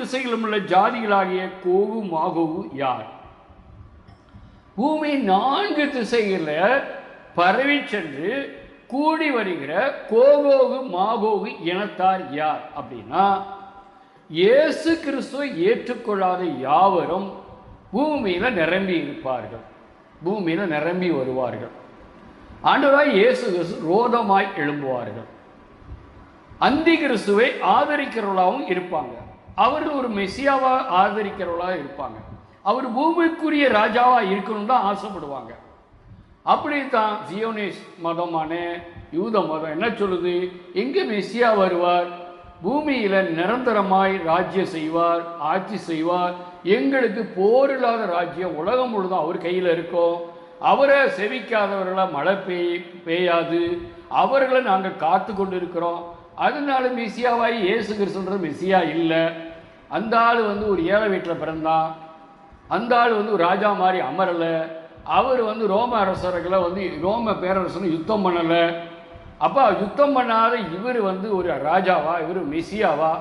திசைகளும் உள்ள ஜாதிகளாகிய கோகு மாகோவு யார்? பூமி நான்கு திசைகளில் பரவி சென்று கூடி வருகிற கோகோகு மாகோகு இனத்தார் யார் அப்படின்னா இயேசு கிறிஸ்துவை ஏற்றுக்கொள்ளாத யாவரும் பூமியில் நிரம்பி இருப்பார்கள். பூமியில் நிரம்பி வருவார்கள். ஆண்டவராய் இயேசு கிறிஸ்து ரோதமாய் எழும்புவார்கள். அந்தி கிறிஸ்துவை ஆதரிக்கிறவர்களாகவும் இருப்பாங்க. அவர்கள் ஒரு மெஸ்ஸியாவா ஆதரிக்கிறவர்களாக இருப்பாங்க. அவர் பூமிக்குரிய ராஜாவாக இருக்கணும் தான் ஆசைப்படுவாங்க. அப்படித்தான் ஜியோனிஸ் மதமான யூத மதம் என்ன சொல்லுது? எங்கே மெஸ்ஸியா வருவார்? பூமியில் நிரந்தரமாய் ராஜ்யம் செய்வார் ஆட்சி செய்வார். எங்களுக்கு போர் இல்லாத ராஜ்யம் உலகம் முழுதும் அவர் கையில் இருக்கும். அவரை செவிக்காதவர்களா மழை பெய் பெய்யாது. அவர்களை நாங்கள் காத்து கொண்டு இருக்கிறோம் அதனால மெஸ்ஸியாவாய் இயேசு கிறிஸ்துன்றது மெஸ்ஸியா இல்லை. அந்த ஆள் வந்து ஒரு ஏழை வீட்டில் பிறந்தான் அந்த ஆள் வந்து ஒரு ராஜா மாதிரி அமரலை அவர் வந்து ரோம அரசர்களை வந்து ரோம பேரரசன் யுத்தம் பண்ணலை. அப்போ யுத்தம் பண்ணாத இவர் வந்து ஒரு ராஜாவா இவர் மெஸ்ஸியாவா?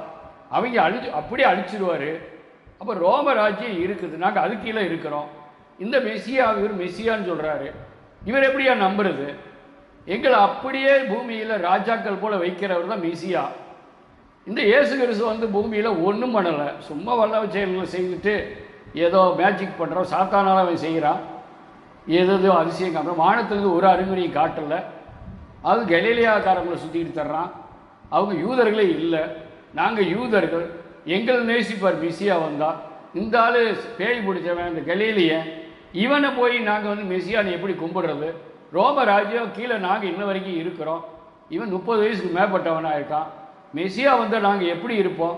அவங்க அழிச்சு அப்படியே அழிச்சிடுவார் அப்போ ரோம ராஜ்யம் இருக்குது நாங்கள் அது கீழே இருக்கிறோம். இந்த மெஸ்ஸியா இவர் மெஸ்ஸியான்னு சொல்கிறாரு இவர் எப்படியா நம்புறது? எங்களை அப்படியே பூமியில் ராஜாக்கள் போல் வைக்கிறவர் தான் மெஸ்ஸியா. இந்த இயேசு கிறிஸ்து வந்து பூமியில் ஒன்றும் பண்ணலை. சும்மா வல்ல செயல்களை செய்துட்டு ஏதோ மேஜிக் பண்ணுறோம் சாத்தானால் அவன் செய்கிறான் ஏதோ அதிசயம் காட்டுறோம் வானத்துலேருந்து ஒரு அறிகுறியும் காட்டலை. அது கலீலியாக்காரங்களை சுற்றிட்டு தர்றான். அவங்க யூதர்களே இல்லை. நாங்கள் யூதர்கள். எங்களை நேசிப்பார் மெஸ்ஸியா வந்தால் இந்த ஆள் பேய் பிடிச்சவன் இந்த கலீலியன் இவனை போய் நாங்கள் வந்து மெஸ்ஸியானை எப்படி கும்பிடுறது? ரோம ராஜ்யம் கீழே நாங்கள் இன்ன வரைக்கும் இருக்கிறோம். இவன் முப்பது வயசுக்கு மேற்பட்டவனாக இருக்கான். மெஸ்ஸியா வந்தால் நாங்கள் எப்படி இருப்போம்?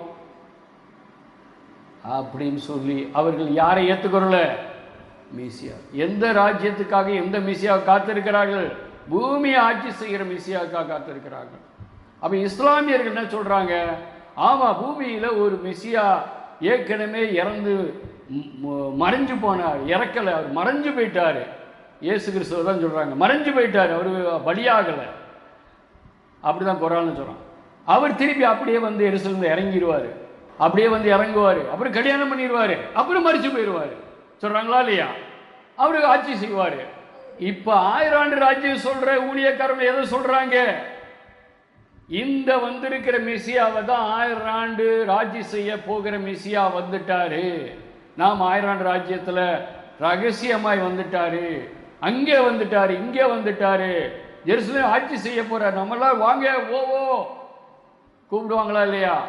அப்படின்னு சொல்லி அவர்கள் யாரை ஏற்றுக்கிறோம்ல மீசியா. எந்த ராஜ்யத்துக்காக எந்த மீசியாவை காத்திருக்கிறார்கள்? பூமியை ஆட்சி செய்கிற மிசியாவுக்காக காத்திருக்கிறார்கள். அப்போ இஸ்லாமியர்கள் என்ன சொல்கிறாங்க ஆமாம் பூமியில் ஒரு மிசியா ஏற்கனவே இறந்து மறைஞ்சு போனார். இறக்கலை. அவர் மறைஞ்சு போயிட்டார். இயேசு கிறிஸ்துவ தான் சொல்கிறாங்க மறைஞ்சு போயிட்டார். அவர் பலியாகலை அப்படி தான் குரான்னு சொல்கிறான் அவர் திருப்பி அப்படியே வந்து எருசலேருந்து இறங்கிடுவார் அப்படியே வந்து இறங்குவார். அப்புறம் கல்யாணம் பண்ணிடுவார் அப்புறம் மறிச்சு போயிடுவார் சொல்கிறாங்களா இல்லையா? அவருக்கு ஆட்சி செய்வார். இப்போ ஆயிரம் ஆண்டு ராஜ்யம் சொல்கிற ஊழியக்காரங்க எதை சொல்கிறாங்க இந்த வந்திருக்கிற மெஸ்ஸியாவை தான் ஆயிரம் ஆண்டு ராஜ்யம் செய்ய போகிற மெஸ்ஸியா வந்துட்டாரு. நாம் ஆயிரம் ஆண்டு ராஜ்யத்தில் ரகசியமாய் வந்துட்டாரு. அங்கே வந்துட்டாரு இங்கே வந்துட்டாரு. ஜெருசலேம் ஆட்சி செய்ய போகிறார் நம்மளாம் வாங்க ஓவோ கூப்பிடுவாங்களா இல்லையா?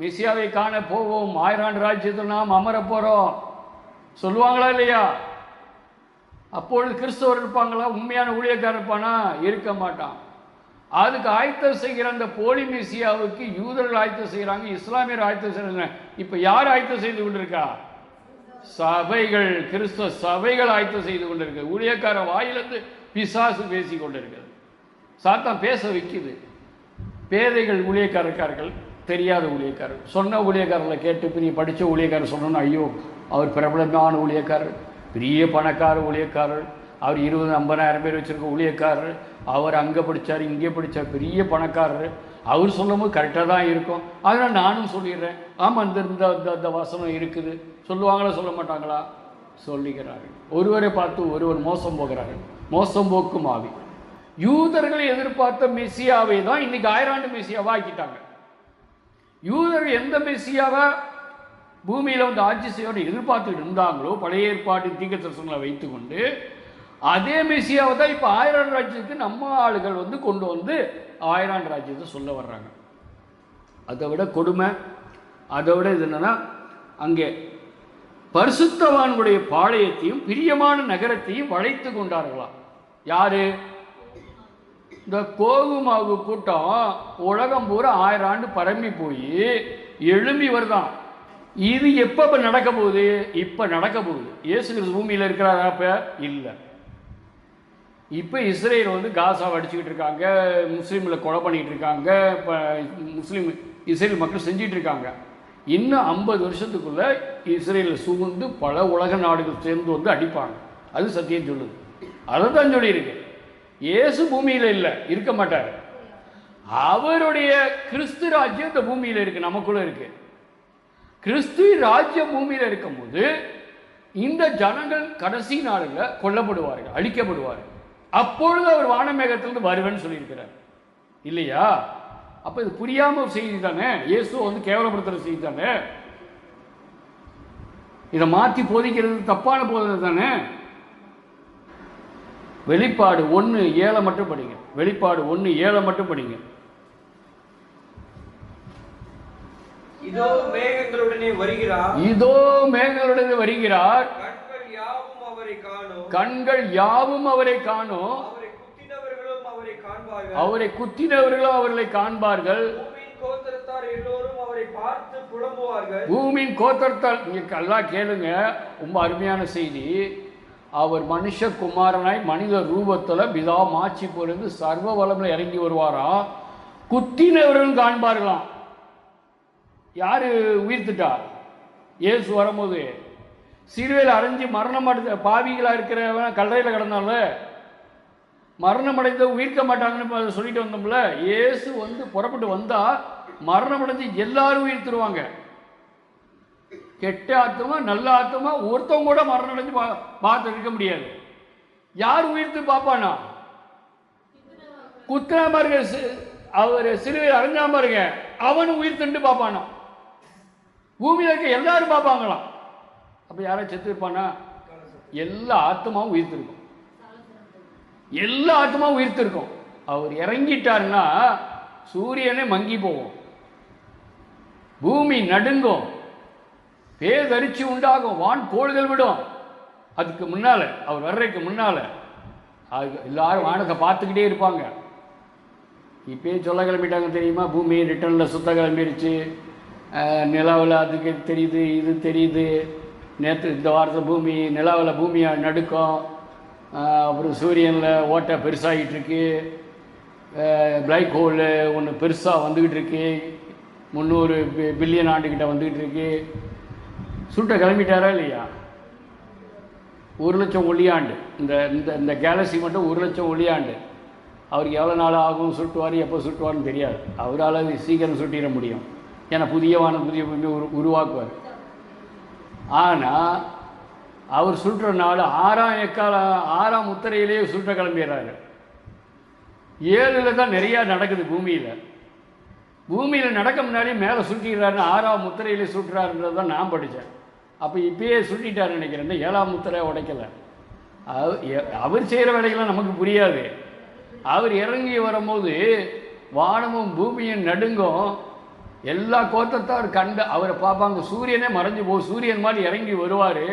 மெஸ்ஸியாவை காண போவோம். ஆயிரம் ராஜ்யத்தில் நாம் அமர போகிறோம் சொல்லுவாங்களா இல்லையா? அப்பொழுது கிறிஸ்தவர் இருப்பாங்களா? உண்மையான ஊழியக்காரர் இருப்பானா? இருக்க மாட்டான். அதுக்கு ஆயத்தம் செய்கிற அந்த போலி மெசியாவுக்கு யூதர்கள் ஆயத்தம் செய்கிறாங்க இஸ்லாமியர் ஆயத்தம் செய்கிறாங்க. இப்போ யார் ஆயத்தம் செய்து கொண்டிருக்கா? சபைகள் கிறிஸ்தவ சபைகள் ஆயத்தம் செய்து கொண்டிருக்கு. ஊழியக்கார வாயிலிருந்து பிசாசு பேசி கொண்டிருக்கிறது. சாத்தான் பேச வைக்குது. பேதைகள் ஊழியக்காரக்காரர்கள் தெரியாத ஊழியக்காரர். சொன்ன ஊழியக்காரர்களை கேட்டு பெரிய படித்த ஊழியக்காரர் சொன்னோன்னு ஐயோ அவர் பிரபலமான ஊழியக்காரர் பெரிய பணக்கார ஊழியக்காரர் அவர் இருபது ஐம்பதாயிரம் பேர் வச்சிருக்க ஊழியக்காரர் அவர் அங்கே படித்தார் இங்கே படித்தார் பெரிய பணக்காரர். அவர் சொல்லும்போது கரெக்டாக தான் இருக்கும். அதனால் நானும் சொல்லிடுறேன். ஆமாம் இந்த இந்த இந்த- இந்த வசனம் இருக்குது. சொல்லுவாங்களா சொல்ல மாட்டாங்களா? சொல்லுகிறார்கள். ஒருவரை பார்த்து ஒருவர் மோசம் போகிறார்கள். மோசம் போக்கும் ஆவி. யூதர்களை எதிர்பார்த்த மெஸ்ஸியாவை தான் இன்னைக்கு ஆயிராண்டு மெஸ்ஸியாவா ஆக்கிட்டாங்க. யூதர்கள் எந்த மெஸ்ஸியாவை பூமியில் வந்து ஆட்சி செய்யோடு எதிர்பார்த்துட்டு இருந்தாங்களோ பழைய ஏற்பாட்டின் தீக்க தரிசனங்களை வைத்துக்கொண்டு அதே மெஸ்ஸியாவை தான் இப்போ ஆயிரம் ராஜ்யத்துக்கு நம்ம ஆளுகள் வந்து கொண்டு வந்து ஆயிரம் ராஜ்யத்தை சொல்ல வர்றாங்க. அதை விட கொடுமை அதை விட இது என்னன்னா அங்கே பரிசுத்தவான்களுடைய பாளையத்தையும் பிரியமான நகரத்தையும் வளைத்து கொண்டார்களாம். யாரு? இந்த கோகுமாவு கூட்டம் உலகம் பூரா ஆயிரம் ஆண்டு பரம்பி போய் எழும்பி வருதான். இது எப்போ இப்போ நடக்க போகுது? இப்போ நடக்க போகுது. இயேசு கிறிஸ்து பூமியில் இருக்கிறாரா அப்போ? இல்லை. இப்போ இஸ்ரேல் வந்து காசாவை அடிச்சுக்கிட்டு இருக்காங்க முஸ்லீமில் கொலை பண்ணிக்கிட்டு இருக்காங்க இப்போ முஸ்லீம் இஸ்ரேல் மக்கள் செஞ்சிட்டு இருக்காங்க. இன்னும் ஐம்பது வருஷத்துக்குள்ள இஸ்ரேலில் சூழ்ந்து பல உலக நாடுகள் சேர்ந்து வந்து அடிப்பாங்க. அது சத்தியம் சொல்லுது. அதை தான் சொல்லியிருக்கு. இயேசு பூமியில் இல்லை இருக்க மாட்டார். அவருடைய கிறிஸ்து ராஜ்யம் இந்த பூமியில் இருக்கு நமக்குள்ள இருக்கு. கிறிஸ்து ராஜ்ய பூமியில் இருக்கும்போது இந்த ஜனங்கள் கடைசி நாளில் கொல்லப்படுவார்கள் அழிக்கப்படுவார்கள். அப்பொழுது அவர் வானமேகத்திலிருந்து வருவேன்னு சொல்லியிருக்கிறார். இல்லையா? அப்போ இது புரியாம ஒரு செய்தி தானே? இயேசு வந்து கேவலப்படுத்துகிற செய்தி தானே? இதை மாற்றி போதிக்கிறது தப்பான போதனை தானே? வெளிப்பாடு ஒன்று ஏழை மட்டும் படிங்க. வெளிப்பாடு ஒன்று ஏழை மட்டும் படிங்க. இதோ மேகங்களுடனே வருகிறார். இதோ மேகங்களுடன் வருகிறார். கண்கள் யாவும் அவரை காணும். அவரை குத்தினவர்களும் அவர்களை காண்பார்கள். பூமியின் கோத்தரத்தால் இங்கே எல்லாம் கேளுங்க. ரொம்ப அருமையான செய்தி. அவர் மனுஷ குமாரனாய் மனித ரூபத்தில் பிதா மாட்சி பொருந்து சர்வ வளமில் இறங்கி வருவாராம் குத்தினவர்களும் காண்பார்களாம். யார் உயிர்த்துட்டா? இயேசு வரும்போது சிறுவையில் அரைஞ்சு மரணம் அடைந்த பாவிகளாக இருக்கிறவன் கல்லறையில் கிடந்தால மரணம் அடைந்த உயிர்க்க மாட்டாங்கன்னு அதை சொல்லிட்டு வந்தோம்ல? இயேசு வந்து புறப்பட்டு வந்தால் மரணம் அடைஞ்சு எல்லாரும் உயிர்த்துருவாங்க. கெட்ட ஆத்மா நல்ல ஆத்மா ஒருத்தவங்க கூட மரணம் அடைஞ்சு பா பார்த்து இருக்க முடியாது. யார் உயிர்த்து பார்ப்பானா? குத்துனா பாருங்க அவர் சிலுவையில் அரைஞ்சா பாருங்க அவனும் உயிர் திண்டு பார்ப்பானா? பூமியில் இருக்க எல்லாரும் பார்ப்பாங்களாம். அப்போ யாரும் செத்து இருப்பானா? எல்லா ஆத்மாவும் உயிர்த்திருக்கும். எல்லா ஆத்மாவும் உயிர்த்திருக்கும். அவர் இறங்கிட்டாருன்னா சூரியனே மங்கி போகும். பூமி நடுங்கும். பேதரிச்சு உண்டாகும் வான் கோள்கள் விடும். அதுக்கு முன்னால் அவர் வர்றதுக்கு முன்னால் அது எல்லாரும் வானத்தை பார்த்துக்கிட்டே இருப்பாங்க. இப்பயே சொல்ல கிளம்பிட்டாங்க தெரியுமா? பூமி ரிட்டர்னில் சுத்த கிளம்பிடுச்சு நிலாவில் அதுக்கு தெரியுது இது தெரியுது. நேற்று இந்த வாரத்தில் பூமி நிலாவில் பூமியை நடுக்கம். அப்புறம் சூரியனில் ஓட்டை பெருசாகிட்டு இருக்கு பிளாக் ஹோலு ஒன்று பெருசாக வந்துக்கிட்டு இருக்கு. முந்நூறு பில்லியன் ஆண்டுக்கிட்ட வந்துக்கிட்டு இருக்குது சுட்ட கிளம்பிட்டாரா இல்லையா? ஒரு லட்சம் ஒளியாண்டு. இந்த இந்த இந்த கேலக்ஸி மட்டும் ஒரு லட்சம் ஒளியாண்டு. அவருக்கு எவ்வளோ நாள் ஆகும் சுட்டுவார் எப்போ சுட்டுவார்னு தெரியாது. அவரால் அது சீக்கிரம் சுட்டிட முடியும். ஏன்னா புதிய வானம் புதிய பூமி உரு உருவாக்குவார். ஆனால் அவர் சுட்டுற நாள் ஆறாம் எக்கால ஆறாம் முத்திரையிலேயே சுட்ட கிளம்பிடுறாரு. ஏழில் தான் நிறையா நடக்குது பூமியில். பூமியில் நடக்க முன்னாடி மேலே சுட்டிடுறாருன்னு ஆறாம் முத்திரையிலே சுட்டுறாருன்றது தான் நான் படித்தேன் அப்போ இப்பயே சுட்டிட்டார் நினைக்கிறேன். இந்த ஏழாம் முத்திரை உடைக்கல. அவர் செய்கிற வேலைகள்லாம் நமக்கு புரியாது. அவர் இறங்கி வரும்போது வானமும் பூமியும் நடுங்கும். எல்லா கோத்தத்தார் கண்டு அவரை பார்ப்பாங்க. சூரியனே மறைஞ்சு போ சூரியன் மாதிரி இறங்கி வருவார்.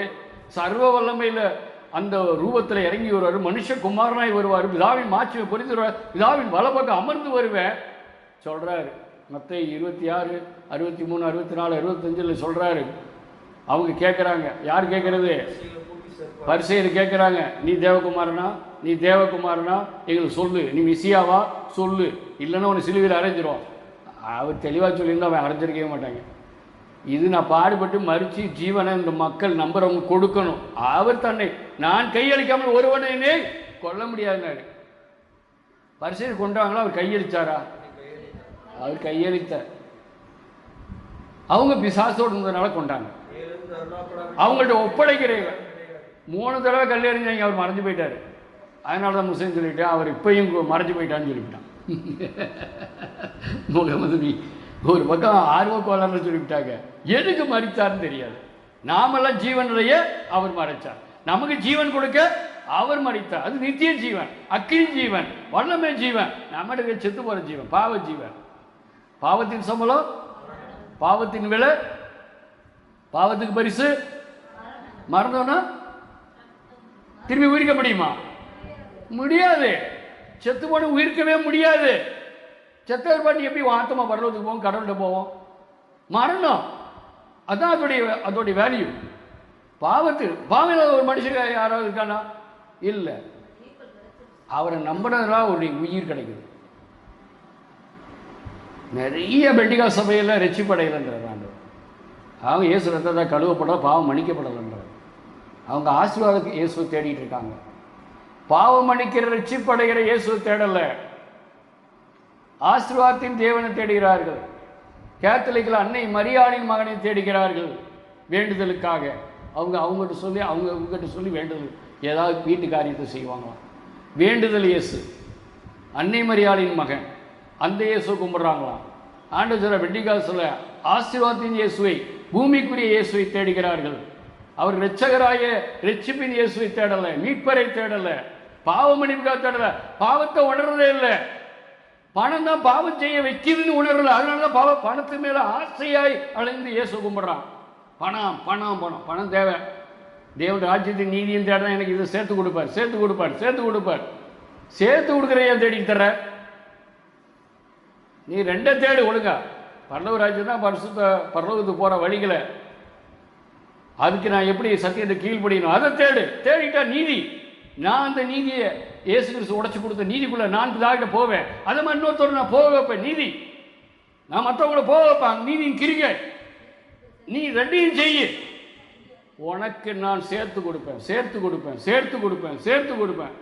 சர்வ வல்லமையில் அந்த ரூபத்தில் இறங்கி வருவார். மனுஷ குமாரனாய் வருவார். விதாவின் மாட்சியை பொறித்து வருவார் விதாவின் வலப்பக்கம் அமர்ந்து வருவேன். சொல்கிறாரு மற்ற இருபத்தி ஆறு அறுபத்தி மூணு அறுபத்தி நாலு அறுபத்தஞ்சில் சொல்கிறாரு அவங்க கேட்குறாங்க யார் கேட்குறது பரிசையில் பரிசெயர் கேட்குறாங்க நீ தேவகுமாரனா? நீ தேவகுமாரனா? எங்களுக்கு சொல்லு. நீ மிஸ்ஸியாவா சொல்லு. இல்லைன்னா உன்னை சிலுவையில் அரைஞ்சிரும் அவர் தெளிவாக சொல்லியிருந்தா அவன் அரைஞ்சிருக்கவே மாட்டாங்க. இது நான் பாடுபட்டு மறித்து ஜீவனை இந்த மக்கள் நம்புறவங்க கொடுக்கணும். அவர் தன்னை நான் கையளிக்காமல் ஒருவனை கொல்ல முடியாதுனாரு. பரிசெயர் கொண்டாங்களா? அவர் கையளித்தாரா அவர் கையளித்தார். அவங்க பிசாசோடு இருந்ததுனால கொண்டாங்க. அவங்கள்ட்ட ஒப்படைக்கிறீங்க. மூணு தடவை கல் அவர் மறைஞ்சு போயிட்டார். அதனால தான் முஸ்லீம் சொல்லிவிட்டு அவர் இப்பையும் மறைஞ்சு போயிட்டான்னு சொல்லிவிட்டான். முகமது நபி ஒரு பக்கம் ஆர்வ கோளாறுன்னு சொல்லிவிட்டாங்க. எதுக்கு மறித்தார்னு தெரியாது. நாமெல்லாம் ஜீவனுடைய அவர் மறைச்சார். நமக்கு ஜீவன் கொடுக்க அவர் மறித்தார். அது நித்திய ஜீவன் அக்கினி ஜீவன் வல்லமை ஜீவன் நம்மளுக்கு செத்து போகிற ஜீவன் பாவ ஜீவன். பாவத்தின் சம்பளம் பாவத்தின் விலை பாவத்துக்கு பரிசு? மறந்தோன்னா திரும்பி உயிர்க்க முடியுமா? முடியாது. செத்து போன உயிர்க்கவே முடியாது. செத்தவர் பண்ணி எப்படி உன் வரலத்துக்கு பரலோகத்துக்கு போவோம் கடவுள்கிட்ட போவோம் மரணம். அதுதான் அதோடைய அதோடைய வேல்யூ பாவத்து பாவம் இல்லாத ஒரு மனுஷன் யாராவது இருக்கானா? இல்லை. அவரை நம்பினதுனால அவருடைய உயிர் கிடைக்குது. நிறைய பெண்டிகா சபையில் ரெச்சிப்படைகள்ன்றார் அவங்க இயேசு ரத்தத்தை கழுவப்பட பாவம் மன்னிக்கப்படலைன்றார் அவங்க ஆசீர்வாதத்துக்கு இயேசுவை தேடிட்டு இருக்காங்க. பாவம் மன்னிக்கிற ரட்சிப்படைகிற இயேசுவை தேடலை. ஆசீர்வாதத்தின் தேவனை தேடுகிறார்கள். கேத்தலிக்கில் அன்னை மரியாதையின் மகனை தேடுகிறார்கள் வேண்டுதலுக்காக. அவங்க அவங்ககிட்ட சொல்லி அவங்க அவங்ககிட்ட சொல்லி வேண்டுதல் ஏதாவது வீட்டு காரியத்தை செய்வாங்களாம் வேண்டுதல் இயேசு. அன்னை மரியாதையின் மகன். அந்த இயேசு கும்பிட்றாங்களாம். ஆண்டவர் வெட்டிகாசில் ஆசீர்வாதத்தின் இயேசுவை பூமிக்குரிய இயேசுவை தேடுகிறார்கள். அவர் ரட்சகராய ரட்சிப்பின் இயேசுவை தேடலை மீட்பரை தேடலை பாவ மன்னிப்புக்காக தேடலை பாவத்தை உணர்றதே இல்லை. பணம் தான் பாவம் செய்ய வைக்குதுன்னு உணரல அதனால தான் பாவ பணத்து மேல ஆசையாய் அழைந்து இயேசு கும்பிட்றான். பணம் பணம் பணம் பணம் தேவை. தேவன் ராஜ்யத்தின் நீதியும் தேட எனக்கு இதை சேர்த்து கொடுப்பார் சேர்த்து கொடுப்பார் சேர்த்து கொடுப்பார். சேர்த்து கொடுக்குறையா தேடி தர நீ ரெண்டை தேடு ஒழுங்கா. பல்லவராஜ்யம் தான் பரிசுத்த பரலோகத்துக்கு போகிற வழிகளை. அதுக்கு நான் எப்படி சத்தியத்தை கீழ்ப்படியணும்? அதை தேடு. தேடிட்டா நீதி. நான் அந்த நீதியை இயேசு கிறிஸ்து உடச்சி கொடுத்த நீதிக்குள்ளே நான் பிதாகிட்ட போவேன். அதை மாதிரி இன்னொருத்தர் நான் போக வைப்பேன். நீதி. நான் மற்றவங்கள போக வைப்பேன். நீதியின் கிரிகை. நீ ரெண்டையும் செய்யு. உனக்கு நான் சேர்த்து கொடுப்பேன். சேர்த்து கொடுப்பேன். சேர்த்து கொடுப்பேன். சேர்த்து கொடுப்பேன்.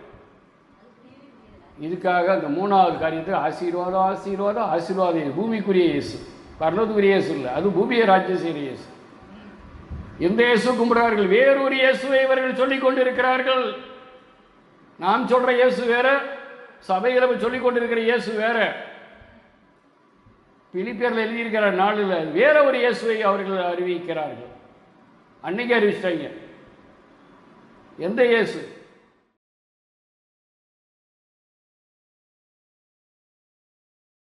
இதுக்காக அந்த மூணாவது காரியத்துக்கு ஆசீர்வாதம் ஆசீர்வாதம் ஆசீர்வாதம். பூமிக்குரிய இயேசு. பரலோகத்துக்குரிய இயேசு இல்லை. அது பூமியை ராஜ்யம் செய்கிற இயேசு. எந்த இயேசு கும்பிடுறார்கள். வேறொரு இயேசுவை இவர்கள் சொல்லிக் கொண்டிருக்கிறார்கள். நாம் சொல்ற இயேசு வேற சபையில் சொல்லிக் கொண்டிருக்கிற இயேசு வேற. பிலிப்பியர்ல எழுதியிருக்கிற நாளில் வேற ஒரு இயேசுவை அவர்கள் அறிவிக்கிறார்கள். அன்னைக்கு அறிவிச்சிட்டாங்க. எந்த இயேசு?